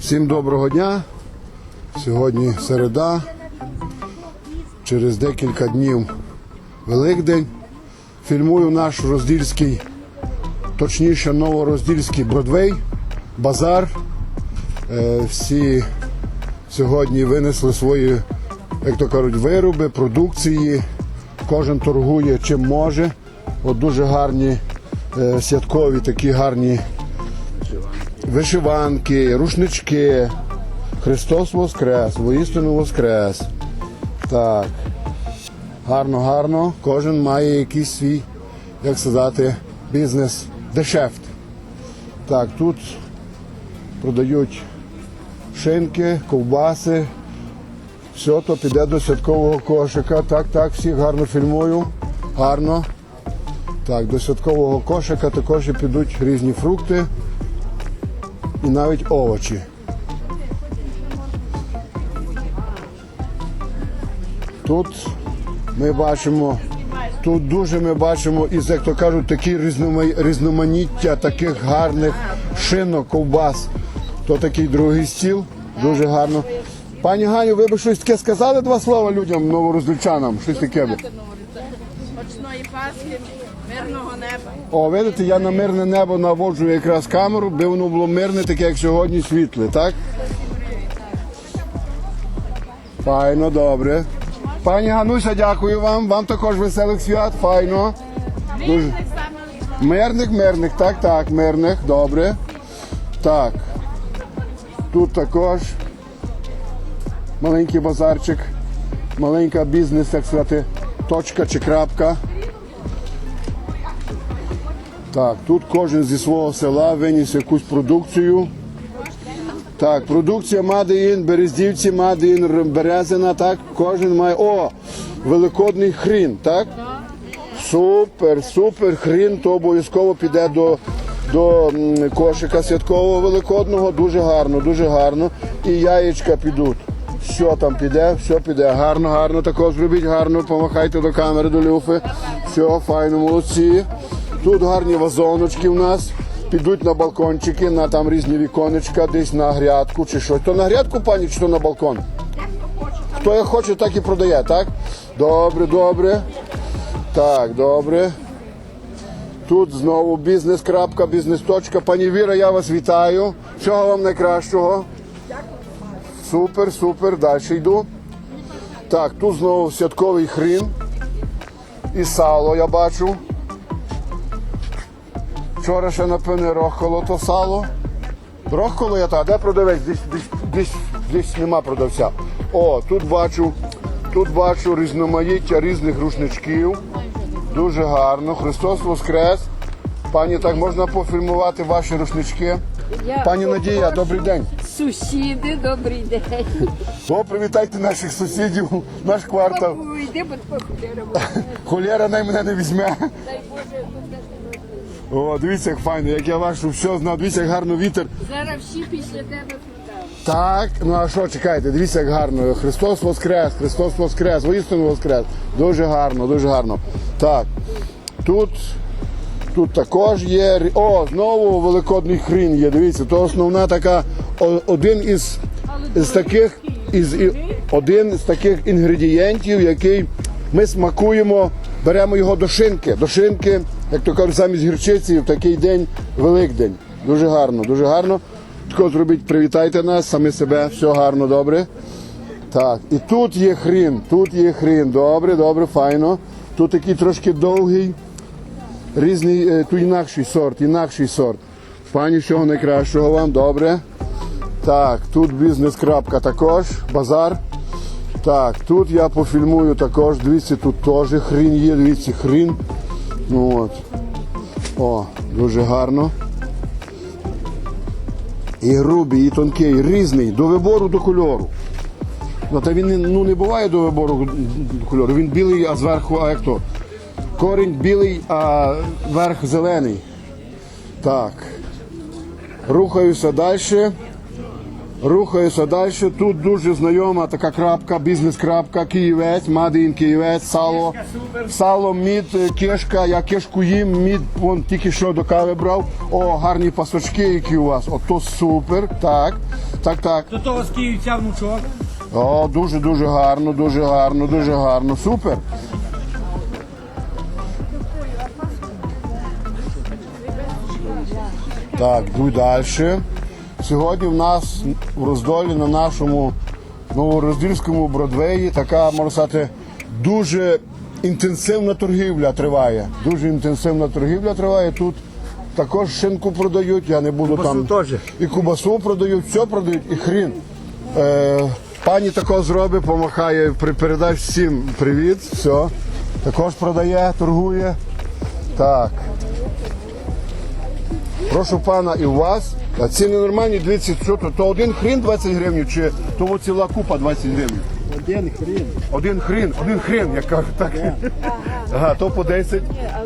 Всім доброго дня. Сьогодні середа. Через декілька днів Великдень. Фільмую наш роздільський, точніше новороздільський Бродвей, базар. Е, Всі сьогодні винесли свої, як то кажуть, вироби, продукції. Кожен торгує чим може. От дуже гарні е, святкові, такі гарні вишиванки, рушнички. Христос Воскрес, воістину Воскрес. Так. Гарно, гарно. Кожен має якийсь свій, як сказати, бізнес дешефт. Так, тут продають шинки, ковбаси. Все, то піде до святкового кошика. Так, так, всіх гарно фільмую. Гарно. Так, до святкового кошика також і підуть різні фрукти і навіть овочі. Тут ми бачимо, тут дуже ми бачимо, із, як то кажуть, такі різноманіття таких гарних шинок, ковбас. То такий другий стіл, дуже гарно. Пані Ганю, ви б щось таке сказали два слова людям, новорозлючанам? Щось таке. Очної Пасхи, мирного неба. О, видите, я на мирне небо наводжу якраз камеру, би воно було мирне, таке як сьогодні, світле, так? Файно, добре. Пані Гануся, дякую вам. Вам також веселих свят, файно. Дуже... Мирних, мирних, так, так, мирних, добре. Так. Тут також маленький базарчик, маленька бізнес, так сказати, точка чи крапка. Так, тут кожен зі свого села виніс якусь продукцію. Так, продукція Мадеїн, Берездівці, Мадеїн, Березина, так, кожен має. О! Великодний хрін, так? Супер, супер, хрін, то обов'язково піде до, до кошика святкового великодного. Дуже гарно, дуже гарно. І яєчка підуть. Все там піде, все піде. Гарно, гарно. Також зробіть гарно, помахайте до камери, до люфи. Все, файно, молодці. Тут гарні вазоночки в нас. Підуть на балкончики, на там різні віконечка, десь на грядку чи щось. То на грядку, пані, чи то на балкон? Хто як хоче, так і продає, так? Добре, добре. Так, добре. Тут знову бізнес. крапка, бізнес точка. Пані Віра, я вас вітаю. Всього вам найкращого. Супер, супер. Далі йду. Так, тут знову святковий хрін. І сало я бачу. Вчора ще напевне рохоло то сало. Рохоло я та, де продавець? Десь, десь, десь, десь нема продавця. О, тут бачу, тут бачу різноманіття різних рушничків. Дуже гарно. Христос Воскрес. Пані, так можна пофільмувати ваші рушнички. Я Пані Надія, добрий день. Сусіди, добрий день. О, привітайте наших сусідів, наш квартал. Йди, бо похудера. Холєра най мене не візьме. Дай Боже, тут О, дивіться, як файно, як я вашу все знав, дивіться, як гарно вітер. зараз всі після тебе продав. Так, ну а що, чекайте, дивіться, як гарно. Христос Воскрес, Христос Воскрес, воістину Воскрес. Дуже гарно, дуже гарно. Так, тут, тут також є. О, знову великодний хрін є. Дивіться, то основна така, один із, із таких, із, один з таких інгредієнтів, який ми смакуємо, беремо його до шинки. До шинки, як то кажуть, замість гірчиці в такий день Великдень. Дуже гарно, дуже гарно. Тако зробіть, привітайте нас, самі себе, все гарно, добре. Так, і тут є хрін, тут є хрін. Добре, добре, файно. Тут такий трошки довгий, різний, е, тут інакший сорт, інакший сорт. Пані, всього найкращого вам, добре. Так, тут бізнес-крапка також, базар. Так, тут я пофільмую також, дивіться, тут теж хрін є, дивіться, хрін. Ну от. О, дуже гарно. І грубий, і тонкий, і різний, до вибору, до кольору. Ну, та він ну, не буває до вибору кольору. Він білий, а зверху, а як то? Корінь білий, а верх зелений. Так. Рухаюся далі. Рухаюся далі. Тут дуже знайома така крапка, бізнес-крапка, Київець, Мадин Київець, сало. Сало, мід, кишка, я кишку їм, мід вон тільки що до кави брав. О, гарні пасочки, які у вас. Ото супер. Так, так, так. До того з Київця внучок. О, дуже дуже гарно, дуже гарно, дуже гарно. Супер. Так, йду далі. Сьогодні в нас в роздолі на нашому новороздільському Бродвеї така, можна сказати, дуже інтенсивна торгівля триває. Дуже інтенсивна торгівля триває. Тут також шинку продають, я не буду там. теж. І кубасу продають, все продають, і хрін. Е, пані тако зробить, помахає, передасть всім привіт. Все. Також продає, торгує. Так. Прошу пана, і у вас. А ціни нормальні, дивіться, що то, то один хрін 20 гривень, чи то ціла купа 20 гривень. Один хрін. Один хрін, один хрін, як кажуть, так. Ага, то по 10,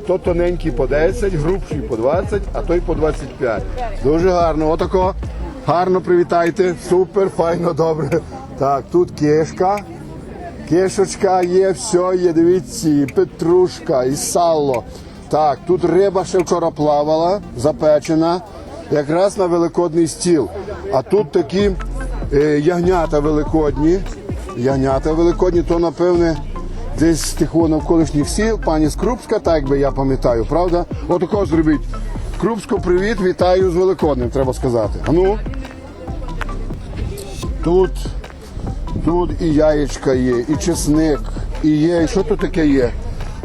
то тоненький по 10, грубший по 20, а той по 25. Дуже гарно. Отако. Гарно привітайте. Супер, файно, добре. Так, тут кишка. Кишечка є, все є, дивіться, і петрушка, і сало. Так, тут риба ще вчора плавала, запечена, якраз на великодний стіл. А тут такі е, ягнята великодні. Ягнята великодні, то напевне десь з навколишніх сіл, пані Скрупська, так би я пам'ятаю, правда? Отако зробіть. Крупсько, привіт, вітаю з Великодним, треба сказати. А ну. Тут Тут і яєчка є, і чесник, і є. І що тут таке є?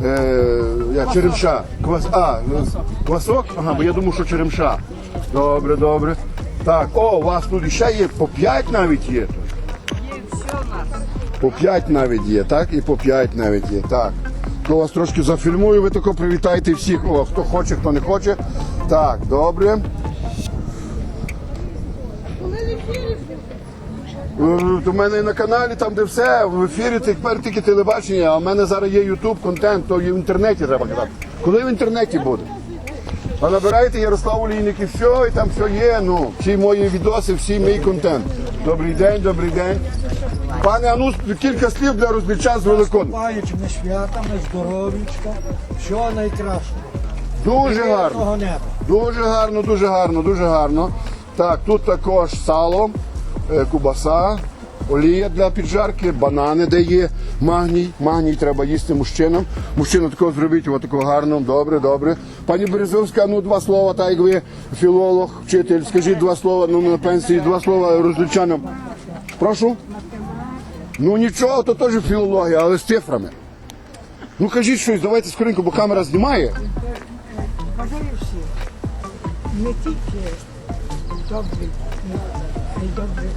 Е, я, черемша. Квас, а, квасок? Ага, бо я думав, що черемша. Добре, добре. Так, о, у вас тут ще є по 5 навіть є. Є все у нас. По 5 навіть є, так? І по 5 навіть є. Так. То вас трошки зафільмую, ви тако привітайте всіх. О, хто хоче, хто не хоче. Так, добре. У мене на каналі, там де все, в ефірі тепер тільки телебачення, а в мене зараз є YouTube контент, то і в інтернеті треба казати. Коли в інтернеті буде? А набирайте Ярослав Олійник і все, і там все є. Ну, всі мої відоси, всі мій контент. Добрий день, добрий день. Пане, а ну кілька слів для розбільчан з Великоднем. Паючими святами, здоров'ячка, всього найкращого. Дуже гарно. Неба. Дуже гарно, дуже гарно, дуже гарно. Так, тут також сало, е, кубаса, олія для піджарки, банани, де є магній. Магній треба їсти мужчинам. Мужчина такого зробіть, отакого гарно, добре, добре. Пані Березовська, ну два слова, так як ви філолог, вчитель, скажіть два слова, ну на пенсії, два слова розлучанам. Прошу? Ну нічого, то теж філологія, але з цифрами. Ну кажіть щось, давайте скоренько, бо камера знімає. Не тільки добрих і добрих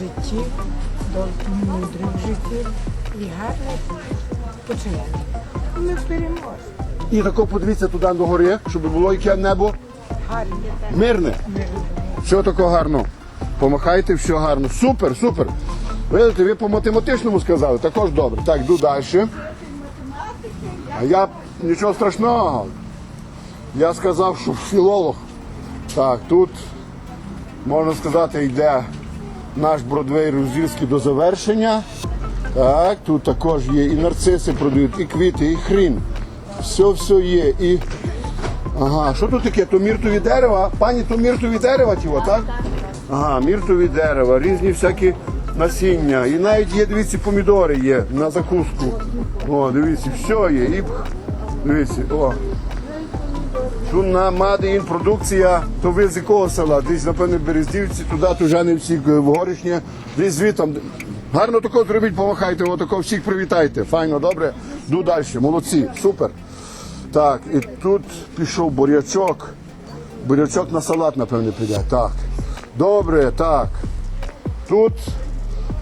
життів, до мудрих життів і гарних починань. Ми переможемо. І тако подивіться туди до гори, щоб було яке небо Гарні. мирне. Все тако гарно. Помахайте, все гарно. Супер, супер. Видите, ви по математичному сказали, також добре. Так, йду далі. А я нічого страшного. Я сказав, що філолог. Так, тут, можна сказати, йде наш Бродвей Розільський до завершення. Так, тут також є і нарциси продають, і квіти, і хрін. Все, все є. І Ага, що тут таке? То міртові дерева? Пані, то міртові дерева тіло, так? Ага, міртові дерева, різні всякі насіння. І навіть є, дивіться, помідори є на закуску. О, дивіться, все є. І дивіться, о. Тут на Мадеїн продукція, то ви з якого села? Десь, напевно, Берездівці, туди, Тужанівці, в Горішнє, десь звітом. Гарно тако зробіть, помахайте, отако всіх привітайте. Файно, добре. Йду далі. Молодці, супер. Так, і тут пішов бурячок. Бурячок на салат, напевне, піде. Так. Добре, так. Тут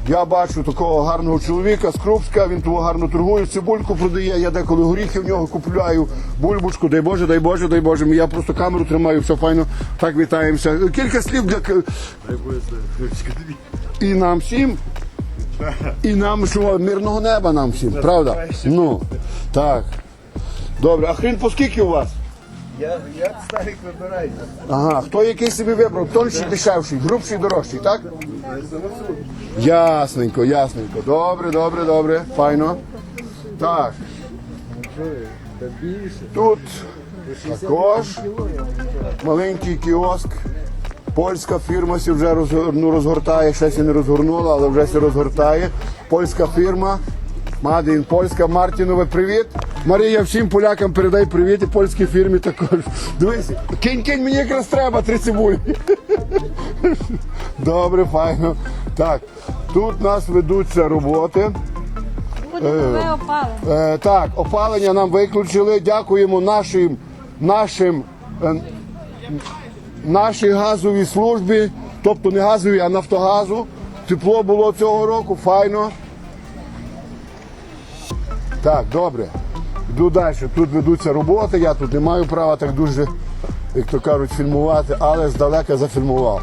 я бачу такого гарного чоловіка з Крупська, він того гарно торгує, цибульку продає, я деколи горіхи в нього купляю, бульбочку, дай Боже, дай Боже, дай Боже. Я просто камеру тримаю, все файно. Так вітаємося. Кілька слів для. І нам всім. І нам що, мирного неба нам всім, правда? Ну, так. Добре, а хрін по скільки у вас? Я, я старик вибираю. Ага, хто який собі вибрав? Тонший, дешевший, грубший, дорожчий, так? Ясненько, ясненько. Добре, добре, добре. Файно. Так. Тут також маленький кіоск. Польська фірма сі вже ну, розгортає, ще сі не розгорнула, але вже сі розгортає. Польська фірма. Мадін Польська, Мартінове, привіт. Марія, всім полякам передай привіт і польській фірмі також. Дивись, кинь, кинь, мені якраз треба три цибулі. Добре, файно. Так, тут у нас ведуться роботи. Буде нове опалення. Е, так, опалення нам виключили. Дякуємо нашим, нашим, е, нашій газовій службі, тобто не газовій, а Нафтогазу. Тепло було цього року, файно. Так, добре. Йду далі. Тут ведуться роботи. Я тут не маю права так дуже, як то кажуть, фільмувати, але здалека зафільмував.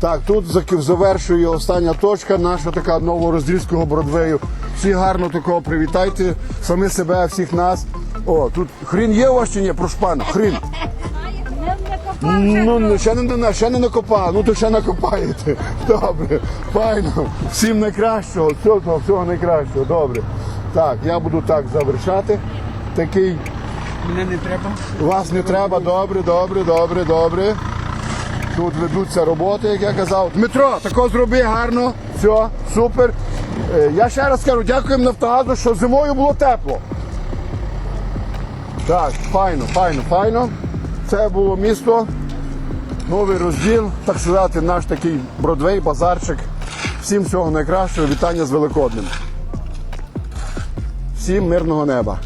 Так, тут завершує остання точка, наша така новорозрізького Бродвею. Всі гарно такого привітайте, самі себе, всіх нас. О, тут хрін є у вас чи ні? Прошу пана, хрін. Ну, ну, ще не, ще не накопали, ну то ще накопаєте. Добре, файно. Всім найкращого, всього, всього найкращого, добре. Так, я буду так завершати. Такий Мене не треба. вас не треба, добре, добре, добре, добре. Тут ведуться роботи, як я казав. Дмитро, тако зроби гарно, все, супер. Е, Я ще раз кажу, дякуємо Нафтогазу, що зимою було тепло. Так, файно, файно, файно. Це було місто. Новий розділ, так сказати, наш такий бродвей, базарчик. Всім всього найкращого, вітання з Великоднем. Всім мирного неба.